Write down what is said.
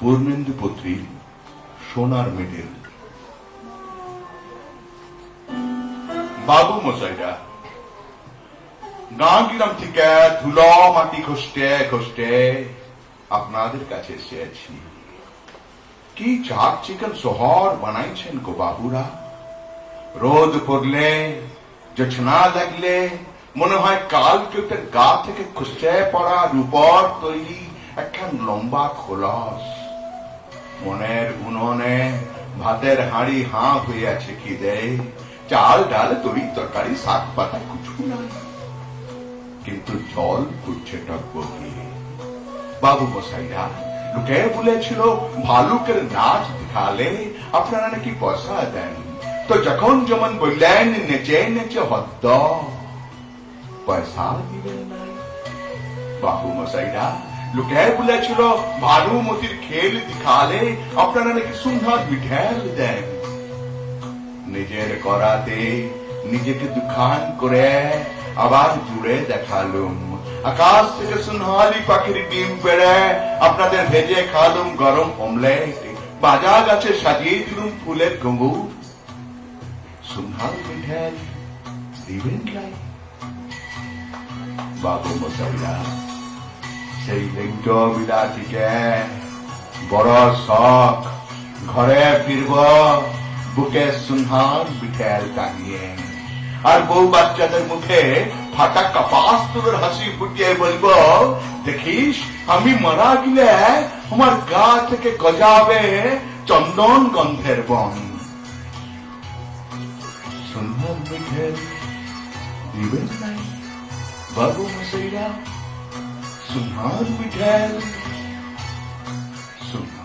পূর্ণেন্দু পুত্রী, সোনার মেডেল। বাবু মশাইরা গাঁ গ্রাম থেকে ধুলো মাটি খসতে খসতে আপনাদের কাছে এসেছি কি চাক চিকেন শহর বানাইছেন গো বাবুরা? রোদ পড়লে, জোছনা লাগলে, মনে হয় কাল কেউটের গা থেকে খুশে পড়া রূপর তৈরি একখান লম্বা খোলস। মনের উনুনে ভাতের হাঁড়ি হাঁ আছে কি দেয়? চাল, ডাল তরি তরকারি, শাক, পাতা, কিছু নাই। কিন্তু জল করছে টকবগিয়ে বাবু মশাইরা, লোকে বলেছিল, ভালুকের নাচ দেখালে আপনারা নাকি পয়সা দেন। তো যখন যেমন বললেন, নেচে নেচে হদ্দ। পয়সা দিবেন নাই বাবু মশাইরা লোকে বলেছিল ভালু মতির খেল দেখালে আপনারা নাকি সুন্দর মিঠেল দেন। নিজের করাতে নিজেকে দুখান করে আবার জুড়ে দেখালুম। আকাশ থেকে সুনহালি পাখির ডিম পেড়ে আপনাদের ভেজে খালুম গরম অমলেট। বাজার গাছে সাজিয়ে দিলুম ফুলের গঙ্গু সুনহাল মিঠেল দিবেন বাবু মশাইরা সেই লিঙ্গ বিলাটিকে বড় শখ, ঘরে ফিরব, বুকে সুনহান বিঠেল টাঙিয়ে আর বউ বাচ্চাদের মুখে ফাটা কাপাস তোদের হাসি ফুটিয়ে বলব, দেখিস, আমি মারা গেলে আমার গা থেকে গজাবে চন্দন গন্ধের বন। সুন্দর বাবু মশাইরা Some hard we can, some